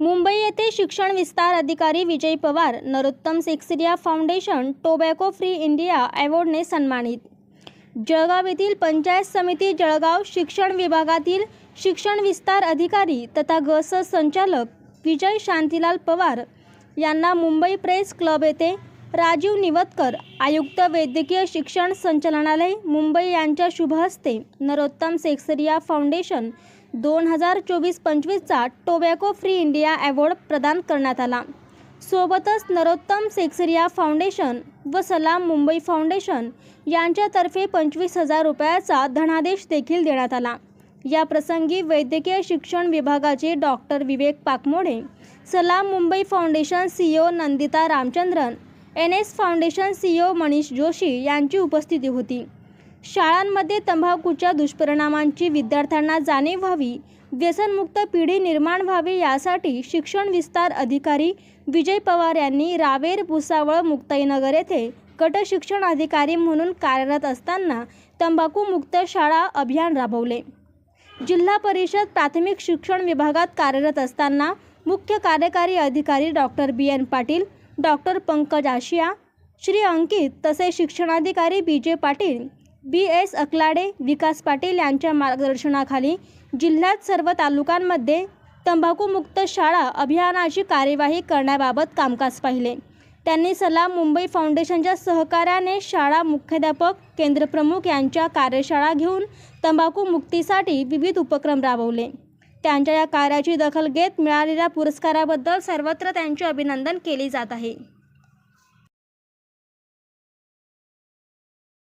मुंबई येथे शिक्षण विस्तार अधिकारी Vijay Pawar Narottam Sekhsaria foundation tobacco free India अवॉर्डने सन्मानित. जळगाव येथील पंचायत समिती जळगाव शिक्षण विभागातील शिक्षण विस्तार अधिकारी तथा गस संचालक विजय शांतीलाल पवार यांना मुंबई प्रेस क्लब येथे राजीव निवतकर आयुक्त वैद्यकीय शिक्षण संचालनालय मुंबई यांच्या शुभ हस्ते नरोत्तम सेक्सरिया फाउंडेशन दोन हजार चोवीस पंचवीसचा टोबॅको फ्री इंडिया अवॉर्ड प्रदान करण्यात आला. सोबतच नरोत्तम सेक्सरिया फाउंडेशन व सलाम मुंबई फाउंडेशन यांच्यातर्फे पंचवीस हजार रुपयाचा धनादेश देखील देण्यात आला. या प्रसंगी वैद्यकीय शिक्षण विभागाचे doctor Vivek Pakmode Salaam Mumbai foundation CEO Nandita Ramachandran N S foundation CEO Manish Joshi यांची उपस्थिती होती. शाळांमध्ये तंबाखूच्या दुष्परिणामांची विद्यार्थ्यांना जाणीव व्हावी व्यसनमुक्त पिढी निर्माण व्हावी यासाठी शिक्षण विस्तार अधिकारी विजय पवार यांनी रावेर भुसावळ मुक्ताईनगर येथे गट शिक्षण अधिकारी म्हणून कार्यरत असताना तंबाखूमुक्त शाळा अभियान राबवले. जिल्हा परिषद प्राथमिक शिक्षण विभागात कार्यरत असताना मुख्य कार्यकारी अधिकारी doctor B N Patil doctor Pankaj Ashiya Shri Ankit तसेच शिक्षणाधिकारी B J Patil B S Akalade Vikas Patil यांच्या मार्गदर्शनाखाली जिल्ह्यात सर्व तालुक्यांमध्ये तंबाखूमुक्त शाळा अभियानाची कार्यवाही करण्याबाबत कामकाज पाहिले. त्यांनी सलाम मुंबई फाउंडेशनच्या सहकार्याने शाळा मुख्याध्यापक केंद्रप्रमुख यांच्या कार्यशाळा घेऊन तंबाखू मुक्तीसाठी विविध उपक्रम राबवले. त्यांच्या या कार्याची दखल घेत मिळालेल्या पुरस्काराबद्दल सर्वत्र त्यांचे अभिनंदन केले जात आहे.